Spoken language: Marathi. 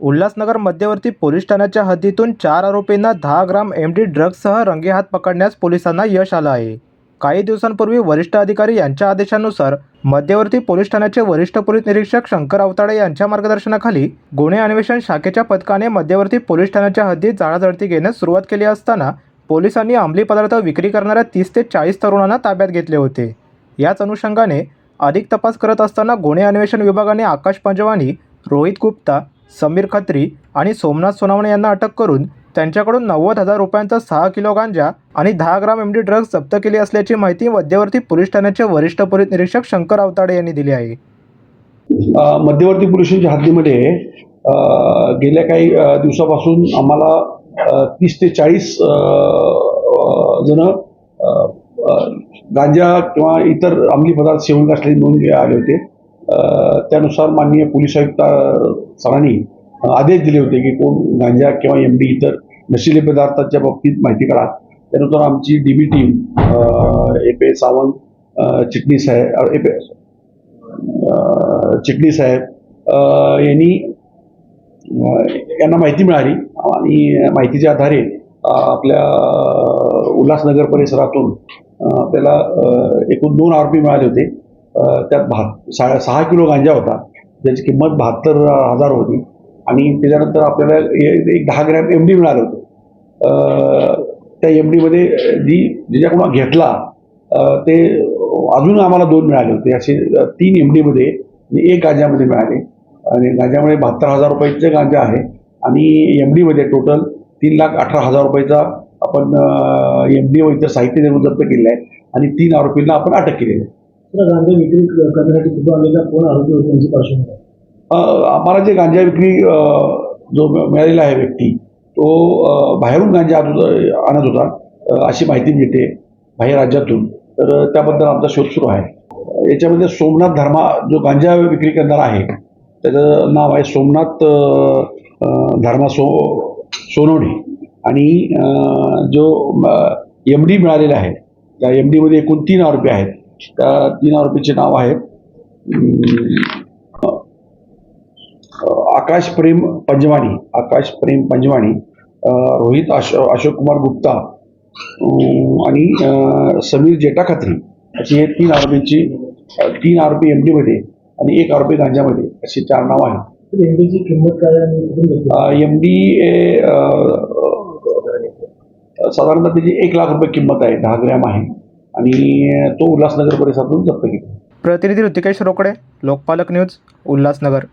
उल्हासनगर मध्यवर्ती पोलीस ठाण्याच्या हद्दीतून चार आरोपींना दहा ग्राम एम डी ड्रग्जसह रंगेहात पकडण्यास पोलिसांना यश आलं आहे. काही दिवसांपूर्वी वरिष्ठ अधिकारी यांच्या आदेशानुसार मध्यवर्ती पोलीस ठाण्याचे वरिष्ठ पोलीस निरीक्षक शंकर अवताडे यांच्या मार्गदर्शनाखाली गुन्हे अन्वेषण शाखेच्या पथकाने मध्यवर्ती पोलीस ठाण्याच्या हद्दीत जाळाजळती घेण्यास सुरुवात केली असताना पोलिसांनी अंमली पदार्थ विक्री करणाऱ्या तीस ते चाळीस तरुणांना ताब्यात घेतले होते. याच अनुषंगाने अधिक तपास करत असताना गुन्हे अन्वेषण विभागाने आकाश पंजवानी रोहित गुप्ता समीर खत्री आणि सोमनाथ सोनावणे यांना अटक करून त्यांच्याकडून नव्वद हजार रुपयांचा सहा किलो गांजा आणि दहा ग्राम एम डी ड्रग्ज जप्त केली असल्याची माहिती मध्यवर्ती पोलीस ठाण्याचे वरिष्ठ पोलीस निरीक्षक शंकर अवताडे यांनी दिली आहे. मध्यवर्ती पोलिसांच्या हद्दीमध्ये गेल्या काही दिवसापासून आम्हाला तीस ते चाळीस जण गांजा किंवा इतर अंमली पदार्थ सेवन असलेले नोंद आले होते. त्यानुसार माननीय पोलीस आयुक्त सरांनी आदेश दिले होते की कोण गांजा किंवा एम डी इतर नशिले पदार्थाच्या बाबतीत माहिती काढा त्यानुसार आमची डी बी टीम ए पे सावंत चिटणीस आहे ए चिटणी साहेब यांनी यांना माहिती मिळाली आणि माहितीच्या आधारे आपल्या उल्हासनगर परिसरातून आपल्याला एकूण दोन आरोपी मिळाले होते. त्यात बहा सा सहा किलो गांजा होता. ज्याची किंमत बहात्तर हजार होती. आणि त्याच्यानंतर आपल्याला ए- एक दहा ग्रॅम एम डी मिळालं होतं. त्या एम डीमध्ये जी ज्याच्याकडून घेतला ते अजून आम्हाला दोन मिळाले होते. असे तीन एम डीमध्ये एक गांजामध्ये मिळाले. आणि गांजामध्ये बहात्तर हजार रुपयाचे गांजा आहे. आणि एम डीमध्ये टोटल तीन लाख अठरा हजार रुपयाचा आपण एम डी व इतर साहित्य देऊन जप्त केलेलं आहे. आणि तीन आरोपींना आपण अटक केलेली आहे. गांजा विक्री करण्यासाठी कुठून आलेला कोण आरोपी होते त्यांची पार्श्वभूमी आम्हाला जे गांजा विक्री जो मिळालेला आहे व्यक्ती तो बाहेरून गांजा आणत आणत होता अशी माहिती मिळते बाहेर राज्यातून. तर त्याबद्दल आमचा शोध सुरू आहे. याच्यामध्ये सोमनाथ धर्मा जो गांजा विक्री करणारा आहे त्याचं नाव आहे सोमनाथ धर्मा सो सोनवणे. आणि जो एम डी मिळालेला आहे त्या एम डीमध्ये एकूण तीन आरोपी आहेत. त्या तीन आरोपीचे नाव आहे अम, आकाश प्रेम पंजवाणी आकाश प्रेम पंजवाणी रोहित अश अशोक कुमार गुप्ता आणि समीर जेटा खत्री अशी हे तीन आरोपींची तीन आरोपी एम डीमध्ये आणि एक आरोपी गांजामध्ये अशी चार नाव आहेत. तर एमडीची किंमत काय एम डी साधारणतः त्याची एक लाख रुपये किंमत आहे दहा ग्रॅम आहे. आणि तो उल्हासनगर परिसरातून जप्त केला. प्रतिनिधी ऋतिकेश रोकडे लोकपालक न्यूज उल्हासनगर.